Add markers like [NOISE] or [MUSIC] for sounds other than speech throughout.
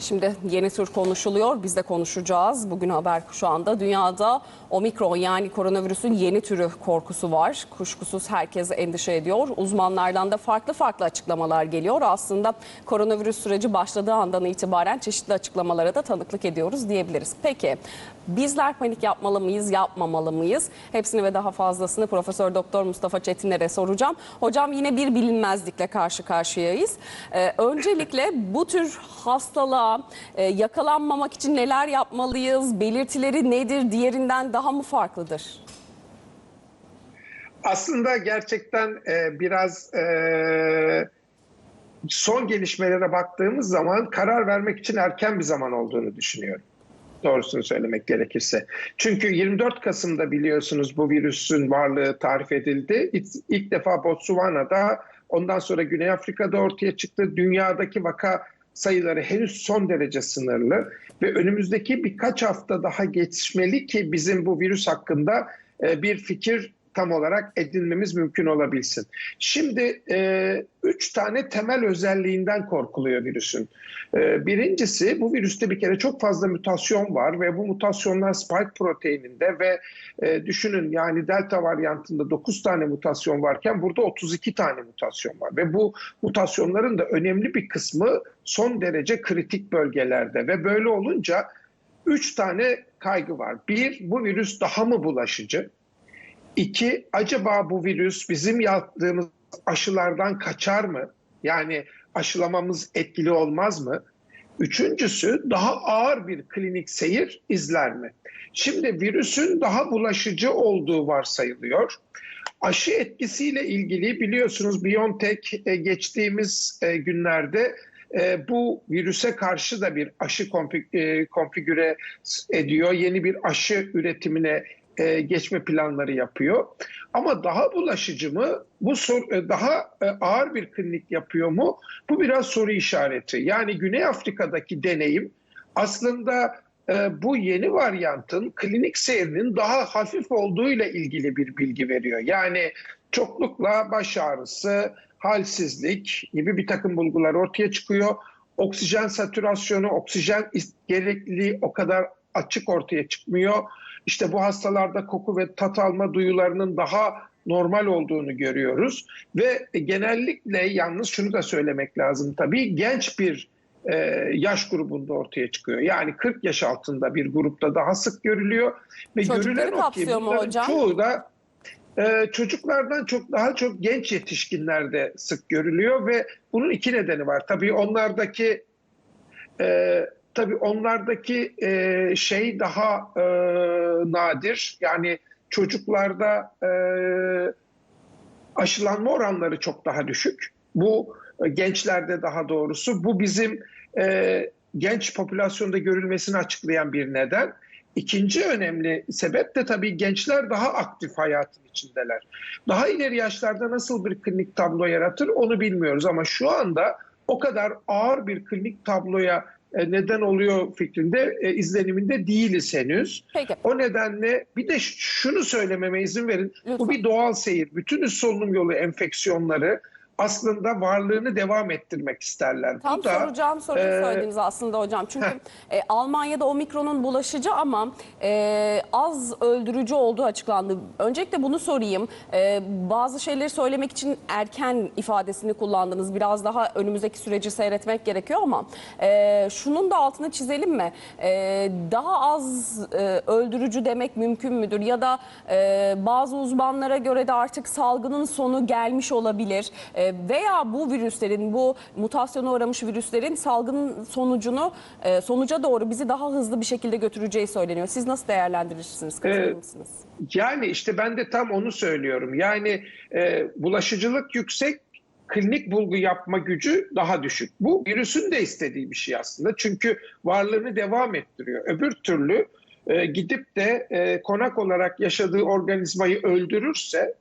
Şimdi yeni tür konuşuluyor. Biz de konuşacağız. Bugün haber kuşağında dünyada omikron yani koronavirüsün yeni türü korkusu var. Kuşkusuz herkes endişe ediyor. Uzmanlardan da farklı farklı açıklamalar geliyor. Aslında koronavirüs süreci başladığı andan itibaren çeşitli açıklamalara da tanıklık ediyoruz diyebiliriz. Peki bizler panik yapmalı mıyız, yapmamalı mıyız? Hepsini ve daha fazlasını Profesör Doktor Mustafa Çetinler'e soracağım. Hocam yine bir bilinmezlikle karşı karşıyayız. Ee, öncelikle bu tür hastalığa e, yakalanmamak için neler yapmalıyız? Belirtileri nedir? Diğerinden daha mı farklıdır? Aslında gerçekten e, biraz e, son gelişmelere baktığımız zaman karar vermek için erken bir zaman olduğunu düşünüyorum. Doğrusunu söylemek gerekirse. Çünkü 24 Kasım'da biliyorsunuz bu virüsün varlığı tarif edildi. İlk, ilk defa Botswana'da ondan sonra Güney Afrika'da ortaya çıktı. Dünyadaki vaka sayıları henüz son derece sınırlı ve önümüzdeki birkaç hafta daha geçmeli ki bizim bu virüs hakkında e, bir fikir tam olarak edinmemiz mümkün olabilsin. Şimdi e, üç tane temel özelliğinden korkuluyor virüsün. E, birincisi bu virüste bir kere çok fazla mutasyon var ve bu mutasyonlar spike proteininde ve e, düşünün yani delta varyantında 9 tane mutasyon varken burada 32 tane mutasyon var ve bu mutasyonların da önemli bir kısmı son derece kritik bölgelerde ve böyle olunca üç tane kaygı var. Bir, bu virüs daha mı bulaşıcı? İki, acaba bu virüs bizim yaptığımız aşılardan kaçar mı? Yani aşılamamız etkili olmaz mı? Üçüncüsü daha ağır bir klinik seyir izler mi? Şimdi virüsün daha bulaşıcı olduğu varsayılıyor. Aşı etkisiyle ilgili biliyorsunuz BioNTech e, geçtiğimiz e, günlerde e, bu virüse karşı da bir aşı konfigüre ediyor. Yeni bir aşı üretimine e, geçme planları yapıyor. Ama daha bulaşıcı mı? Bu sor, e, daha e, ağır bir klinik yapıyor mu? Bu biraz soru işareti. Yani Güney Afrika'daki deneyim aslında e, bu yeni varyantın klinik seyrinin daha hafif olduğuyla ilgili bir bilgi veriyor. Yani çoklukla baş ağrısı, halsizlik gibi bir takım bulgular ortaya çıkıyor. Oksijen satürasyonu, oksijen gerekliliği o kadar açık ortaya çıkmıyor. İşte bu hastalarda koku ve tat alma duyularının daha normal olduğunu görüyoruz. Ve genellikle yalnız şunu da söylemek lazım tabii genç bir e, yaş grubunda ortaya çıkıyor. Yani 40 yaş altında bir grupta daha sık görülüyor. Ve Çocukları görülen o ki kapsıyor mu bunların hocam? çoğu da e, çocuklardan çok daha çok genç yetişkinlerde sık görülüyor ve bunun iki nedeni var. Tabii onlardaki e, tabii onlardaki e, şey daha e, nadir. Yani çocuklarda e, aşılanma oranları çok daha düşük. Bu e, gençlerde daha doğrusu. Bu bizim e, genç popülasyonda görülmesini açıklayan bir neden. İkinci önemli sebep de tabii gençler daha aktif hayatın içindeler. Daha ileri yaşlarda nasıl bir klinik tablo yaratır onu bilmiyoruz ama şu anda o kadar ağır bir klinik tabloya neden oluyor fikrinde e, izleniminde değiliz henüz. Peki. O nedenle bir de şunu söylememe izin verin. Lütfen. Bu bir doğal seyir. Bütün üst solunum yolu enfeksiyonları aslında varlığını devam ettirmek isterler. Tam Bu da soracağım soruyu e, söylediniz aslında hocam. Çünkü heh. e, Almanya'da omikronun bulaşıcı ama e, az öldürücü olduğu açıklandı. Öncelikle bunu sorayım. E, bazı şeyleri söylemek için erken ifadesini kullandınız. Biraz daha önümüzdeki süreci seyretmek gerekiyor ama e, şunun da altını çizelim mi? E, daha az e, öldürücü demek mümkün müdür? Ya da e, bazı uzmanlara göre de artık salgının sonu gelmiş olabilir. E, veya bu virüslerin, bu mutasyona uğramış virüslerin salgının sonucunu e, sonuca doğru bizi daha hızlı bir şekilde götüreceği söyleniyor. Siz nasıl değerlendirirsiniz? Katılır Evet. mısınız? Yani işte ben de tam onu söylüyorum. Yani e, bulaşıcılık yüksek, klinik bulgu yapma gücü daha düşük. Bu virüsün de istediği bir şey aslında. Çünkü varlığını devam ettiriyor. Öbür türlü e, gidip de e, konak olarak yaşadığı organizmayı öldürürse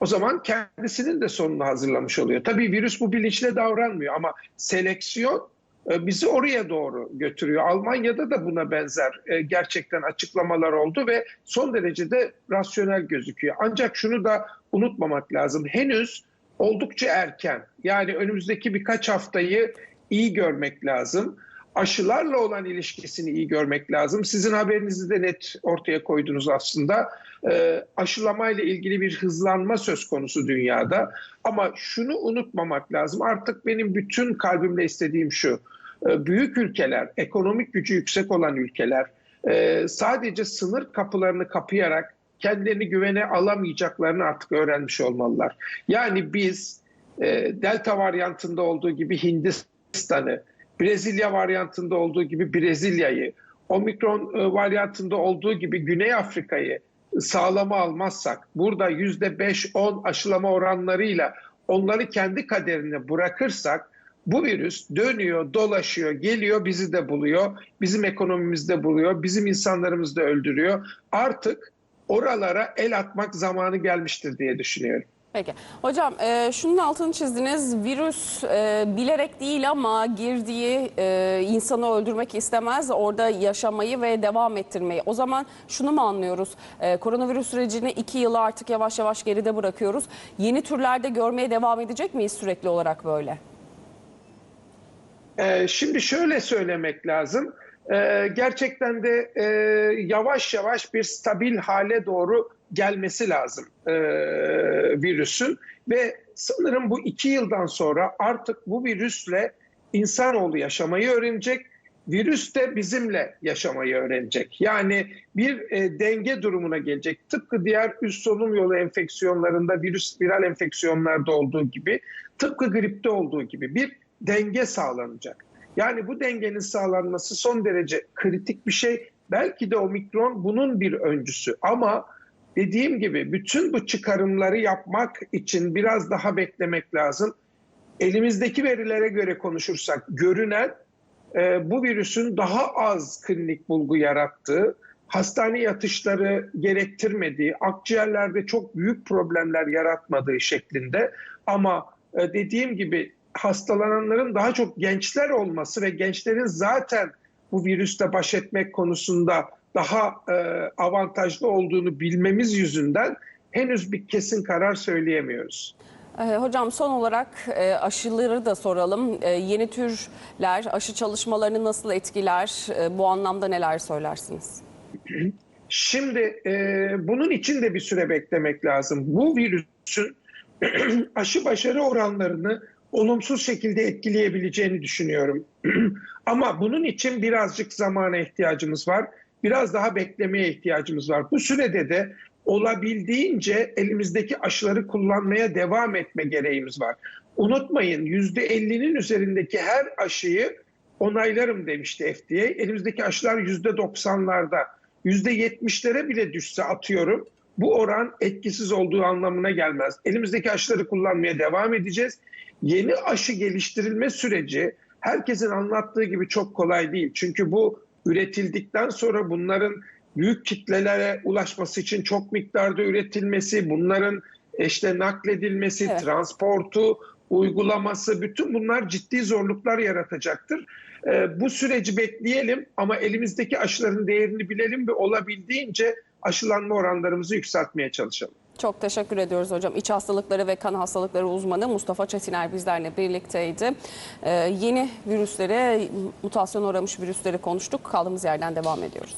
o zaman kendisinin de sonunu hazırlamış oluyor. Tabii virüs bu bilinçle davranmıyor ama seleksiyon e, bizi oraya doğru götürüyor. Almanya'da da buna benzer e, gerçekten açıklamalar oldu ve son derece de rasyonel gözüküyor. Ancak şunu da unutmamak lazım. Henüz oldukça erken. Yani önümüzdeki birkaç haftayı iyi görmek lazım. Aşılarla olan ilişkisini iyi görmek lazım. Sizin haberinizi de net ortaya koydunuz aslında. Ee, aşılamayla ilgili bir hızlanma söz konusu dünyada. Ama şunu unutmamak lazım. Artık benim bütün kalbimle istediğim şu. Ee, büyük ülkeler, ekonomik gücü yüksek olan ülkeler e, sadece sınır kapılarını kapayarak kendilerini güvene alamayacaklarını artık öğrenmiş olmalılar. Yani biz e, Delta varyantında olduğu gibi Hindistan'ı, Brezilya varyantında olduğu gibi Brezilya'yı, Omikron e, varyantında olduğu gibi Güney Afrika'yı sağlama almazsak, burada %5-10 aşılama oranlarıyla onları kendi kaderine bırakırsak, bu virüs dönüyor, dolaşıyor, geliyor, bizi de buluyor, bizim ekonomimizde buluyor, bizim insanlarımızı da öldürüyor. Artık oralara el atmak zamanı gelmiştir diye düşünüyorum. Peki. Hocam e, şunun altını çizdiniz. Virüs e, bilerek değil ama girdiği e, insanı öldürmek istemez. Orada yaşamayı ve devam ettirmeyi. O zaman şunu mu anlıyoruz? E, koronavirüs sürecini iki yılı artık yavaş yavaş geride bırakıyoruz. Yeni türlerde görmeye devam edecek miyiz sürekli olarak böyle? Ee, şimdi şöyle söylemek lazım. Ee, gerçekten de e, yavaş yavaş bir stabil hale doğru gelmesi lazım e, virüsün. Ve sanırım bu iki yıldan sonra artık bu virüsle insanoğlu yaşamayı öğrenecek. Virüs de bizimle yaşamayı öğrenecek. Yani bir e, denge durumuna gelecek. Tıpkı diğer üst solunum yolu enfeksiyonlarında, virüs viral enfeksiyonlarda olduğu gibi, tıpkı gripte olduğu gibi bir denge sağlanacak. Yani bu dengenin sağlanması son derece kritik bir şey. Belki de omikron bunun bir öncüsü ama dediğim gibi bütün bu çıkarımları yapmak için biraz daha beklemek lazım. Elimizdeki verilere göre konuşursak görünen e, bu virüsün daha az klinik bulgu yarattığı, hastane yatışları gerektirmediği, akciğerlerde çok büyük problemler yaratmadığı şeklinde ama e, dediğim gibi hastalananların daha çok gençler olması ve gençlerin zaten bu virüste baş etmek konusunda daha e, avantajlı olduğunu bilmemiz yüzünden henüz bir kesin karar söyleyemiyoruz. E, hocam son olarak e, aşıları da soralım. E, yeni türler aşı çalışmalarını nasıl etkiler? E, bu anlamda neler söylersiniz? Şimdi bunun için de bir süre beklemek lazım. Bu virüsün [CLEARS THROAT] aşı başarı oranlarını olumsuz şekilde etkileyebileceğini düşünüyorum. [CLEARS THROAT] Ama bunun için birazcık zamana ihtiyacımız var. Biraz daha beklemeye ihtiyacımız var. Bu sürede de olabildiğince elimizdeki aşıları kullanmaya devam etme gereğimiz var. Unutmayın %50'nin üzerindeki her aşıyı onaylarım demişti FDA. Elimizdeki aşılar %90'larda, %70'lere bile düşse atıyorum. Bu oran etkisiz olduğu anlamına gelmez. Elimizdeki aşıları kullanmaya devam edeceğiz. Yeni aşı geliştirilme süreci herkesin anlattığı gibi çok kolay değil. Çünkü bu üretildikten sonra bunların büyük kitlelere ulaşması için çok miktarda üretilmesi, bunların işte nakledilmesi, Evet. transportu, uygulaması bütün bunlar ciddi zorluklar yaratacaktır. Ee, bu süreci bekleyelim ama elimizdeki aşıların değerini bilelim ve olabildiğince aşılanma oranlarımızı yükseltmeye çalışalım. Çok teşekkür ediyoruz hocam. İç hastalıkları ve kan hastalıkları uzmanı Mustafa Çetiner bizlerle birlikteydi. Ee, yeni virüslere, mutasyon uğramış virüsleri konuştuk. Kaldığımız yerden devam ediyoruz.